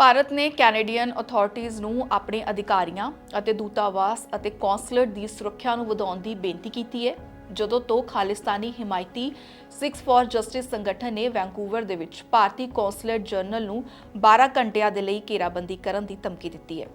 ਭਾਰਤ ਨੇ Canadian authorities ਨੂੰ ਆਪਣੇ ਅਧਿਕਾਰੀਆਂ ਅਤੇ ਦੂਤਾਵਾਸ ਅਤੇ ਕੌਂਸਲਰ ਦੀ ਸੁਰੱਖਿਆ ਨੂੰ ਵਧਾਉਣ ਦੀ ਬੇਨਤੀ ਕੀਤੀ ਹੈ, ਜਦੋਂ ਤੋਂ ਖਾਲਿਸਤਾਨੀ ਹਿਮਾਇਤੀ 6 ਫॉर ਜਸਟਿਸ ਸੰਗਠਨ ਨੇ ਵੈਂਕੂਵਰ ਦੇ ਵਿੱਚ ਭਾਰਤੀ ਕੌਂਸਲਰ ਜਨਰਲ ਨੂੰ 12 ਘੰਟਿਆਂ ਦੇ ਲਈ ਘੇਰਾਬੰਦੀ ਕਰਨ ਦੀ ਧਮਕੀ ਦਿੱਤੀ ਹੈ।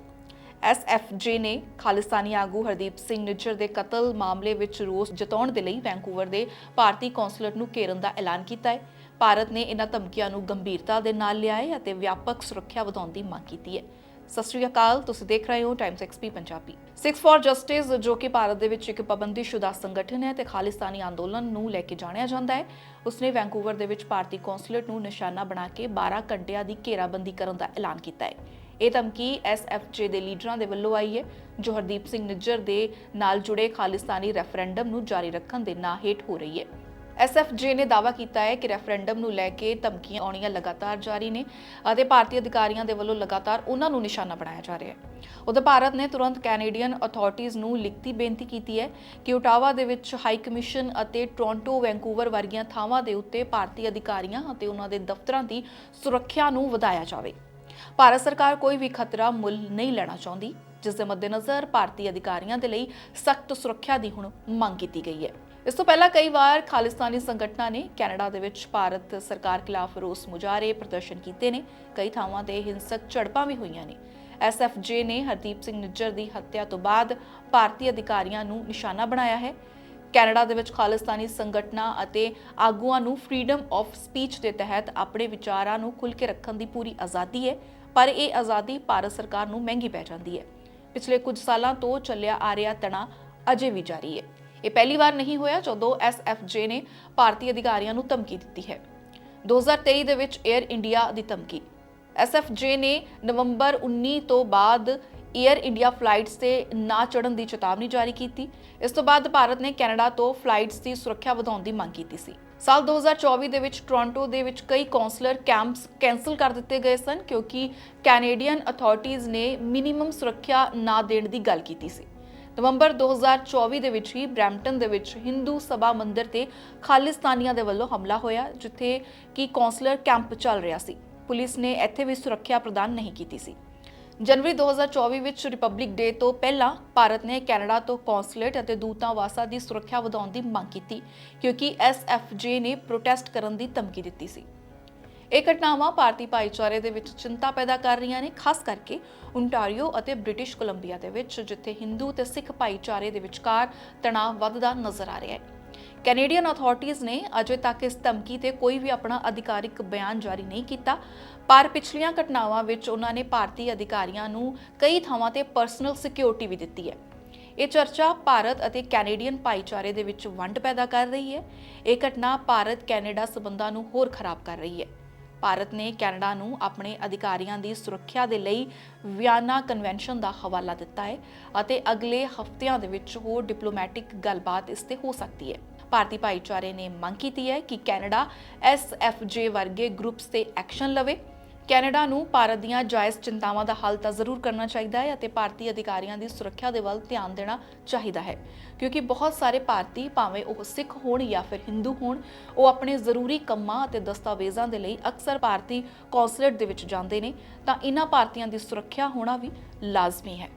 ਐਸਐਫਜੇ ਨੇ ਖਾਲਿਸਤਾਨੀ ਆਗੂ ਹਰਦੀਪ ਸਿੰਘ ਨਿੱਜਰ ਦੇ ਕਤਲ ਮਾਮਲੇ ਵਿੱਚ ਰੋਸ ਜਤਾਉਣ ਦੇ ਲਈ ਵੈਂਕੂਵਰ ਦੇ ਭਾਰਤੀ ਕੌਂਸਲਰ ਨੂੰ ਘੇਰਨ ਦਾ ਐਲਾਨ ਕੀਤਾ ਹੈ। ਭਾਰਤ ਨੇ ਇਹਨਾਂ ਧਮਕੀਆਂ ਨੂੰ ਗੰਭੀਰਤਾ ਦੇ ਨਾਲ ਲਿਆ ਹੈ ਅਤੇ ਵਿਆਪਕ ਸੁਰੱਖਿਆ ਵਧਾਉਣ ਦੀ ਮੰਗ ਕੀਤੀ ਹੈ। ਸਤਿ ਸ਼੍ਰੀ ਅਕਾਲ, ਤੁਸੀਂ ਦੇਖ ਰਹੇ ਹੋ Times XP Punjabi 6 for justice ਜੋ ਕਿ ਭਾਰਤ ਦੇ ਵਿੱਚ ਇੱਕ ਪਾਬੰਦੀਸ਼ੁਦਾ ਸੰਗਠਨ ਹੈ ਤੇ ਖਾਲਿਸਤਾਨੀ ਅੰਦੋਲਨ ਨੂੰ ਲੈ ਕੇ ਜਾਣਿਆ ਜਾਂਦਾ ਹੈ। ਉਸਨੇ ਵੈਂਕੂਵਰ ਦੇ ਵਿੱਚ ਭਾਰਤੀ ਕੌਂਸਲੇਟ ਨੂੰ ਨਿਸ਼ਾਨਾ ਬਣਾ ਕੇ 12 ਘੰਟਿਆਂ ਦੀ ਘੇਰਾਬੰਦੀ ਕਰਨ ਦਾ ਐਲਾਨ ਕੀਤਾ ਹੈ। ਇਹ ਧਮਕੀ ਐਸਐਫਜੇ ਦੇ ਲੀਡਰਾਂ ਦੇ ਵੱਲੋਂ ਆਈ ਹੈ, ਜੋ ਹਰਦੀਪ ਸਿੰਘ ਨਿੱਜਰ ਦੇ ਨਾਲ ਜੁੜੇ ਖਾਲਿਸਤਾਨੀ ਰੈਫਰੈਂਡਮ ਨੂੰ ਜਾਰੀ ਰੱਖਣ ਦੇ ਨਾਂ ਹੇਠ ਹੋ ਰਹੀ ਹੈ। ਐਸਐਫਜੇ ਨੇ ਦਾਅਵਾ ਕੀਤਾ ਹੈ ਕਿ ਰੈਫਰੈਂਡਮ ਨੂੰ ਲੈ ਕੇ ਧਮਕੀਆਂ ਆਉਣੀਆਂ ਲਗਾਤਾਰ ਜਾਰੀ ਨੇ ਅਤੇ ਭਾਰਤੀ ਅਧਿਕਾਰੀਆਂ ਦੇ ਵੱਲੋਂ ਲਗਾਤਾਰ ਉਹਨਾਂ ਨੂੰ ਨਿਸ਼ਾਨਾ ਬਣਾਇਆ ਜਾ ਰਿਹਾ ਹੈ। ਉਧਰ ਭਾਰਤ ਨੇ ਤੁਰੰਤ ਕੈਨੇਡੀਅਨ ਅਥਾਰਟੀਜ਼ ਨੂੰ ਲਿਖਤੀ ਬੇਨਤੀ ਕੀਤੀ ਹੈ ਕਿ ਓਟਾਵਾ ਦੇ ਵਿੱਚ ਹਾਈ ਕਮਿਸ਼ਨ ਅਤੇ ਟੋਰਾਂਟੋ, ਵੈਂਕੂਵਰ ਵਰਗੀਆਂ ਥਾਵਾਂ ਦੇ ਉੱਤੇ ਭਾਰਤੀ ਅਧਿਕਾਰੀਆਂ ਅਤੇ ਉਹਨਾਂ ਦੇ ਦਫ਼ਤਰਾਂ ਦੀ ਸੁਰੱਖਿਆ ਨੂੰ ਵਧਾਇਆ ਜਾਵੇ। ਭਾਰਤ ਸਰਕਾਰ ਕੋਈ ਵੀ ਖਤਰਾ ਮੁੱਲ ਨਹੀਂ ਲੈਣਾ ਚਾਹੁੰਦੀ, ਜਿਸ ਦੇ ਮੱਦੇਨਜ਼ਰ ਭਾਰਤੀ ਅਧਿਕਾਰੀਆਂ ਦੇ ਲਈ ਸਖਤ ਸੁਰੱਖਿਆ ਦੀ ਹੁਣ ਮੰਗ ਕੀਤੀ ਗਈ ਹੈ। ਇਸ ਤੋਂ ਪਹਿਲਾਂ ਕਈ ਵਾਰ ਖਾਲਿਸਤਾਨੀ ਸੰਗਠਨਾਂ ਨੇ ਕੈਨੇਡਾ ਦੇ ਵਿੱਚ ਭਾਰਤ ਸਰਕਾਰ ਖਿਲਾਫ ਰੋਸ ਮੁਜ਼ਾਹਰੇ ਪ੍ਰਦਰਸ਼ਨ ਕੀਤੇ ਨੇ। ਕਈ ਥਾਵਾਂ ਤੇ ਹਿੰਸਕ ਝੜਪਾਂ ਵੀ ਹੋਈਆਂ ਨੇ। ਐਸਐਫਜੇ ਨੇ ਹਰਦੀਪ ਸਿੰਘ ਨਿੱਜਰ ਦੀ ਹੱਤਿਆ ਤੋਂ ਬਾਅਦ ਭਾਰਤੀ ਅਧਿਕਾਰੀਆਂ ਨੂੰ ਨਿਸ਼ਾਨਾ ਬਣਾਇਆ ਹੈ। ਕੈਨੇਡਾ ਦੇ ਵਿੱਚ ਖਾਲਿਸਤਾਨੀ ਸੰਗਠਨਾਂ ਅਤੇ ਆਗੂਆਂ ਨੂੰ ਫਰੀडम ਆਫ ਸਪੀਚ ਦੇ ਤਹਿਤ ਆਪਣੇ ਵਿਚਾਰਾਂ ਨੂੰ ਖੁੱਲ੍ਹ ਕੇ ਰੱਖਣ ਦੀ ਪੂਰੀ ਆਜ਼ਾਦੀ ਹੈ, ਪਰ ਇਹ ਆਜ਼ਾਦੀ ਭਾਰਤ ਸਰਕਾਰ ਨੂੰ ਮਹਿੰਗੀ ਪੈ ਜਾਂਦੀ ਹੈ। ਪਿਛਲੇ ਕੁਝ ਸਾਲਾਂ ਤੋਂ ਚੱਲਿਆ ਆ ਰਿਹਾ ਤਣਾ ਅਜੇ ਵੀ ਜਾਰੀ ਹੈ। ਇਹ ਪਹਿਲੀ ਵਾਰ ਨਹੀਂ ਹੋਇਆ ਜਦੋਂ ਐਸਐਫਜੇ ਨੇ ਭਾਰਤੀ ਅਧਿਕਾਰੀਆਂ ਨੂੰ ਧਮਕੀ ਦਿੱਤੀ ਹੈ। 2023 ਦੇ ਵਿੱਚ 에ਅਰ ਇੰਡੀਆ ਦੀ ਧਮਕੀ। ਐਸਐਫਜੇ ਨੇ ਨਵੰਬਰ 19 ਤੋਂ ਬਾਅਦ 에ਅਰ ਇੰਡੀਆ ਫਲਾਈਟਸ ਤੇ ਨਾ ਚੜਨ ਦੀ ਚੇਤਾਵਨੀ ਜਾਰੀ ਕੀਤੀ। ਇਸ ਤੋਂ ਬਾਅਦ ਭਾਰਤ ਨੇ ਕੈਨੇਡਾ ਤੋਂ ਫਲਾਈਟਸ ਦੀ ਸੁਰੱਖਿਆ ਵਧਾਉਣ ਦੀ ਮੰਗ ਕੀਤੀ ਸੀ। ਸਾਲ 2024 ਦੇ ਵਿੱਚ ਟੋਰਾਂਟੋ ਦੇ ਵਿੱਚ ਕਈ ਕਾਉਂਸਲਰ ਕੈਂਪਸ ਕੈਨਸਲ ਕਰ ਦਿੱਤੇ ਗਏ ਸਨ ਕਿਉਂਕਿ ਕੈਨੇਡੀਅਨ ਅਥਾਰਟੀਜ਼ ਨੇ ਮਿਨੀਮਮ ਸੁਰੱਖਿਆ ਨਾ ਦੇਣ ਦੀ ਗੱਲ ਕੀਤੀ ਸੀ। ਨਵੰਬਰ 2024 ਦੇ ਵਿੱਚ ਹੀ ਬ੍ਰੈਂਪਟਨ ਦੇ ਵਿੱਚ ਹਿੰਦੂ ਸਭਾ ਮੰਦਿਰ ਤੇ ਖਾਲਿਸਤਾਨੀਆਂ ਦੇ ਵੱਲੋਂ ਹਮਲਾ ਹੋਇਆ, ਜਿੱਥੇ ਕਿ ਕਾਉਂਸਲਰ ਕੈਂਪ ਚੱਲ ਰਿਹਾ ਸੀ। ਪੁਲਿਸ ਨੇ ਇੱਥੇ ਵੀ ਸੁਰੱਖਿਆ ਪ੍ਰਦਾਨ ਨਹੀਂ ਕੀਤੀ ਸੀ। ਜਨਵਰੀ 2024 ਵਿੱਚ ਰਿਪਬਲਿਕ ਡੇ ਤੋਂ ਪਹਿਲਾਂ ਭਾਰਤ ਨੇ ਕੈਨੇਡਾ ਤੋਂ ਕੌਂਸਲੇਟ ਅਤੇ ਦੂਤਾਵਾਸਾਂ ਦੀ ਸੁਰੱਖਿਆ ਵਧਾਉਣ ਦੀ ਮੰਗ ਕੀਤੀ, ਕਿਉਂਕਿ ਐਸਐਫਜੇ ਨੇ ਪ੍ਰੋਟੈਸਟ ਕਰਨ ਦੀ ਧਮਕੀ ਦਿੱਤੀ ਸੀ। ਇਹ ਘਟਨਾਵਾਂ ਭਾਰਤੀ ਭਾਈਚਾਰੇ ਦੇ ਵਿੱਚ ਚਿੰਤਾ ਪੈਦਾ ਕਰ ਰਹੀਆਂ ਨੇ, ਖਾਸ ਕਰਕੇ ਓਨਟਾਰੀਓ ਅਤੇ ਬ੍ਰਿਟਿਸ਼ ਕੋਲੰਬੀਆ ਦੇ ਵਿੱਚ, ਜਿੱਥੇ ਹਿੰਦੂ ਤੇ ਸਿੱਖ ਭਾਈਚਾਰੇ ਦੇ ਵਿਚਕਾਰ ਤਣਾਅ ਵੱਧਦਾ ਨਜ਼ਰ ਆ ਰਿਹਾ ਹੈ। ਕੈਨੇਡੀਅਨ ਅਥਾਰਟੀਜ਼ ਨੇ ਅਜੇ ਤੱਕ ਇਸ ਧਮਕੀ ਤੇ ਕੋਈ ਵੀ ਆਪਣਾ ਅਧਿਕਾਰਿਕ ਬਿਆਨ ਜਾਰੀ ਨਹੀਂ ਕੀਤਾ, ਪਰ ਪਿਛਲੀਆਂ ਘਟਨਾਵਾਂ ਵਿੱਚ ਉਹਨਾਂ ਨੇ ਭਾਰਤੀ ਅਧਿਕਾਰੀਆਂ ਨੂੰ ਕਈ ਥਾਵਾਂ ਤੇ ਪਰਸਨਲ ਸਿਕਿਉਰਿਟੀ ਵੀ ਦਿੱਤੀ ਹੈ। ਇਹ ਚਰਚਾ ਭਾਰਤ ਅਤੇ ਕੈਨੇਡੀਅਨ ਭਾਈਚਾਰੇ ਦੇ ਵਿੱਚ ਵੰਡ ਪੈਦਾ ਕਰ ਰਹੀ ਹੈ। ਇਹ ਘਟਨਾ ਭਾਰਤ ਕੈਨੇਡਾ ਸਬੰਧਾਂ ਨੂੰ ਹੋਰ ਖਰਾਬ ਕਰ ਰਹੀ ਹੈ। ਭਾਰਤ ਨੇ ਕੈਨੇਡਾ ਨੂੰ ਆਪਣੇ ਅਧਿਕਾਰੀਆਂ ਦੀ ਸੁਰੱਖਿਆ ਦੇ ਲਈ ਵਿਆਨਾ ਕਨਵੈਨਸ਼ਨ ਦਾ ਹਵਾਲਾ ਦਿੱਤਾ ਹੈ ਅਤੇ ਅਗਲੇ ਹਫ਼ਤਿਆਂ ਦੇ ਵਿੱਚ ਹੋਰ ਡਿਪਲੋਮੈਟਿਕ ਗੱਲਬਾਤ ਇਸ ਤੇ ਹੋ ਸਕਦੀ ਹੈ। ਭਾਰਤੀ ਭਾਈਚਾਰੇ ਨੇ ਮੰਗ ਕੀਤੀ ਹੈ ਕਿ ਕੈਨੇਡਾ ਐਸਐਫਜੇ ਵਰਗੇ ਗਰੁੱਪਸ ਤੇ ਐਕਸ਼ਨ ਲਵੇ। ਕੈਨੇਡਾ ਨੂੰ ਭਾਰਤ ਦੀਆਂ ਜਾਇਜ਼ ਚਿੰਤਾਵਾਂ ਦਾ ਹੱਲ ਤਾਂ ਜ਼ਰੂਰ ਕਰਨਾ ਚਾਹੀਦਾ ਹੈ ਅਤੇ ਭਾਰਤੀ ਅਧਿਕਾਰੀਆਂ ਦੀ ਸੁਰੱਖਿਆ ਦੇ ਵੱਲ ਧਿਆਨ ਦੇਣਾ ਚਾਹੀਦਾ ਹੈ। ਕਿਉਂਕਿ ਬਹੁਤ ਸਾਰੇ ਭਾਰਤੀ ਭਾਵੇਂ ਉਹ ਸਿੱਖ ਹੋਣ ਜਾਂ ਫਿਰ ਹਿੰਦੂ ਹੋਣ, ਉਹ ਆਪਣੇ ਜ਼ਰੂਰੀ ਕੰਮਾਂ ਅਤੇ ਦਸਤਾਵੇਜ਼ਾਂ ਦੇ ਲਈ ਅਕਸਰ ਭਾਰਤੀ ਕੌਂਸਲੇਟ ਦੇ ਵਿੱਚ ਜਾਂਦੇ ਨੇ, ਤਾਂ ਇਹਨਾਂ ਭਾਰਤੀਆਂ ਦੀ ਸੁਰੱਖਿਆ ਹੋਣਾ ਵੀ ਲਾਜ਼ਮੀ ਹੈ।